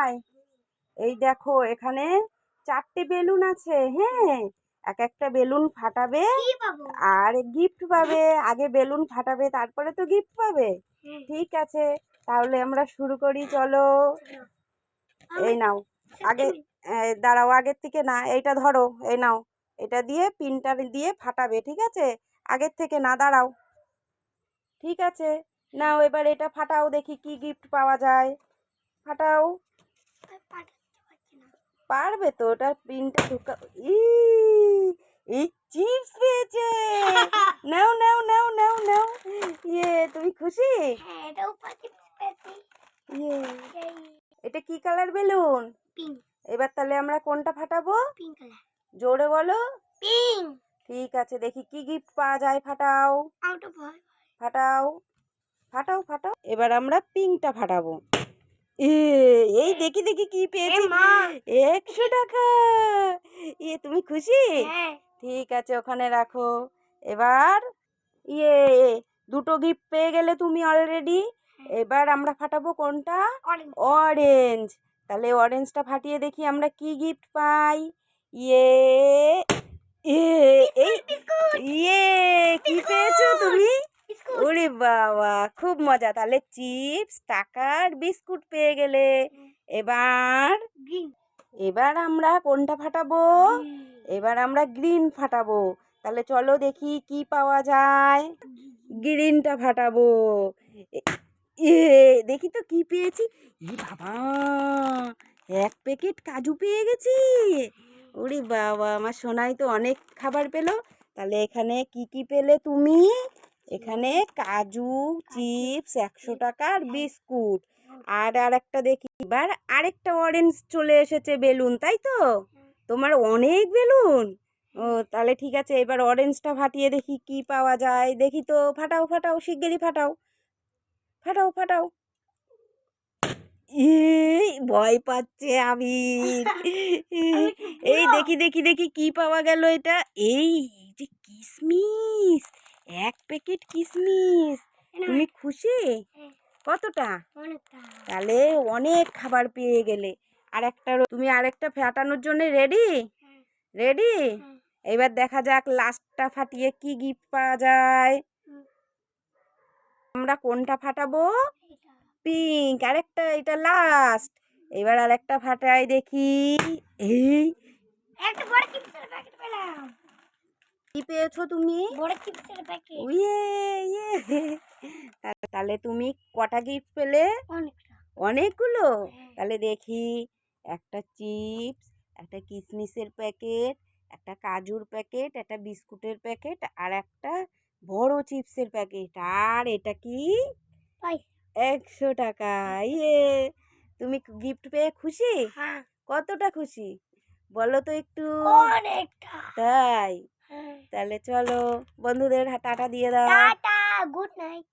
আয় এই দেখো এখানে চারটে বেলুন আছে হ্যাঁ? এক একটা বেলুন ফাটাবে আর গিফট পাবে। আগে বেলুন ফাটাবে তারপরে তো গিফট পাবে। হ্যাঁ। ঠিক আছে তাহলে আমরা শুরু করি চলো। এই নাও আগে দাঁড়াও আগের থেকে না এইটা ধরো এই নাও। এটা দিয়ে পিনটা দিয়ে ফাটাবে ঠিক আছে? আগের থেকে না দাঁড়াও। ঠিক আছে নাও এবার এটা ফাটাও দেখি কি গিফট পাওয়া যায়। ফাটাও। পারবে তো? ওটা পিনটা ঢুকা ই এই চিপস পেয়েছে! নাও নাও নাও নাও নাও। ইয়ে তুমি খুশি? হ্যাঁ ইয়ে। এটা কি কালার বেলুন? এবার তাহলে আমরা কোনটা ফাটাবো? জোরে বলো। ঠিক আছে দেখি কি গিফট পাওয়া যায় ফাটাও। আউট ফাটাও। ফাটাও ফাটাও। এবার আমরা পিঙ্কটা ফাটাবো। এই দেখি দেখি কি পেয়েছি। মা। একশো টাকা! ইয়ে তুমি খুশি? হ্যাঁ। ঠিক আছে ওখানে রাখো। এবার ইয়ে দুটো গিফট পেয়ে গেলে তুমি অলরেডি এবার আমরা ফাটাবো কোনটা? অরেঞ্জ তাহলে অরেঞ্জটা ফাটিয়ে দেখি আমরা কি গিফট পাই। ইয়ে ইয়ে এই কি পেয়েছ? ওরে বাবা! খুব মজা। তাহলে চিপস টাকার বিস্কুট পেয়ে গেলে। এবার এবার আমরা কোনটা ফাটাবো? এবার আমরা গ্রিন ফাটাবো। তাহলে চলো দেখি কি পাওয়া যায়। গ্রিনটা ফাটাবো। এ- দেখি তো কি পেয়েছি। ই বাবা! এক প্যাকেট কাজু পেয়ে গেছি। ওরে বাবা! আমার সোনাই তো অনেক খাবার পেল। তাহলে এখানে কি কি পেলে তুমি? এখানে কাজু চিপস একশো টাকার বিস্কুট। আর আর একটা দেখি এবার আরেকটা অরেঞ্জ চলে এসেছে বেলুন তাই তো? তোমার অনেক বেলুন? ও তাহলে ঠিক আছে এবার অরেঞ্জটা ফাটিয়ে দেখি কি পাওয়া যায়। দেখি তো ফাটাও ফাটাও শিগগিরই ফাটাও। ফাটাও ফাটাও। ভয় পাচ্ছে আমি এই দেখি দেখি দেখি কি পাওয়া গেল এটা? এই এই যে কিসমিস! এক প্যাকেট কিসমিস। তুমি খুশি? হ্যাঁ। কতটা? তাহলে অনেক খাবার পেয়ে গেলে। আর একটা তুমি আরেকটা ফাটানোর জন্য রেডি। রেডি। এবার দেখা যাক লাস্টটা ফাটিয়ে কি গিফট পাওয়া যায়। আমরা কোনটা ফাটাবো? পিঙ্ক আরেকটা এটা লাস্ট এবার আরেকটা ফাটাই দেখি। এই একটা বড় চিপসের প্যাকেট পেলাম। কি পেয়েছ তুমি? ইয়ে ইয়ে। তাহলে তুমি কটা গিফট পেলে? অনেকগুলো? হ্যাঁ। তাহলে দেখি একটা চিপস একটা কিশমিশের প্যাকেট একটা কাজুর প্যাকেট একটা বিস্কুটের প্যাকেট আর একটা বড় চিপসের প্যাকেট আর এটা কি? একশো টাকা। ইয়ে। তুমি গিফট পেয়ে খুশি? হ্যাঁ। কতটা খুশি? বলো তো একটু। তাই। তাহলে চলো বন্ধুদের টাটা দিয়ে দাও। Tata good night